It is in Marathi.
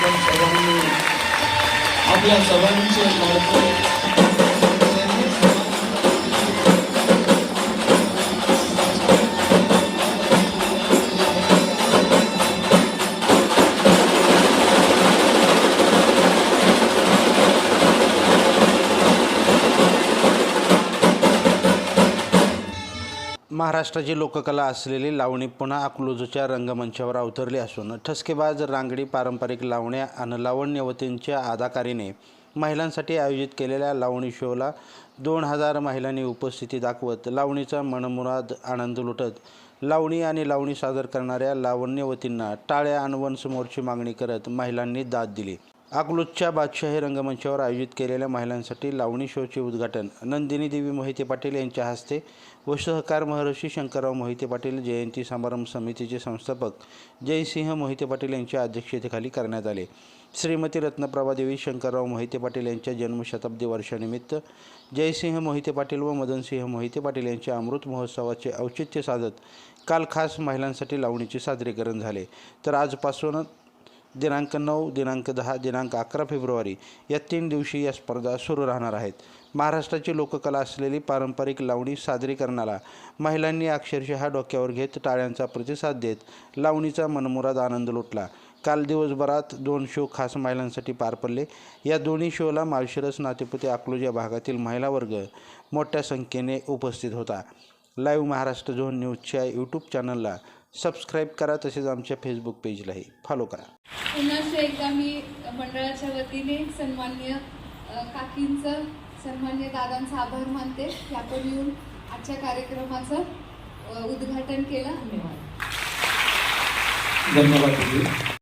आपण सर्वांनी आपल्या सर्वांचे महाराष्ट्राची लोककला असलेली लावणी पुन्हा अकलूजच्या रंगमंचावर अवतरली असून ठसकेबाज रांगडी पारंपरिक लावण्या आणि लावण्यवतींच्या आदाकारीने महिलांसाठी आयोजित केलेल्या लावणी शोला दोन हजार महिलांनी उपस्थिती दाखवत लावणीचा मनमुराद आनंद लुटत लावणी आणि लावणी सादर करणाऱ्या लावण्यवतींना टाळ्या आणवण समोरची मागणी करत महिलांनी दाद दिली. अकलूजच्या बादशाही रंगमंचावर आयोजित केलेल्या महिलांसाठी लावणी शोचे उद्घाटन. नंदिनी देवी मोहिते पाटील यांच्या हस्ते व सहकार महर्षी शंकरराव मोहिते पाटील जयंती समारंभ समितीचे संस्थापक जयसिंह मोहिते पाटील यांच्या अध्यक्षतेखाली करण्यात आले. श्रीमती रत्नप्रभा देवी शंकरराव मोहिते पाटील यांच्या जन्मशताब्दी वर्षानिमित्त जयसिंह मोहिते पाटील व मदनसिंह मोहिते पाटील यांच्या अमृत महोत्सवाचे औचित्य साधत काल खास महिलांसाठी लावणीचे सादरीकरण झाले. तर आजपासून दिनांक नऊ दिनांक दहा दिनांक अकरा फेब्रुवारी या तीन दिवशी या स्पर्धा सुरू राहणार आहेत. महाराष्ट्राची लोककला असलेली पारंपरिक लावणी सादरीकरणाला महिलांनी अक्षरशः डोक्यावर घेत टाळ्यांचा प्रतिसाद देत लावणीचा मनमुराद आनंद लुटला. काल दिवसभरात दोन शो खास महिलांसाठी पार पडले. या दोन्ही शोला माळशिरस नातेपुते अकलूज या भागातील महिला वर्ग मोठ्या संख्येने उपस्थित होता. लाईव्ह महाराष्ट्र झोन न्यूजच्या यूट्यूब चॅनलला सबस्क्राईब करा तसेच आमच्या फेसबुक पेजलाही फॉलो करा. पुन्हा एकदा मी मंडळाच्या वतीने सन्मान्य काकींचं सन्मान्य दादांचा आभार मानते. आपण येऊन आजच्या कार्यक्रमाचं उद्घाटन केलं धन्यवाद धन्यवाद.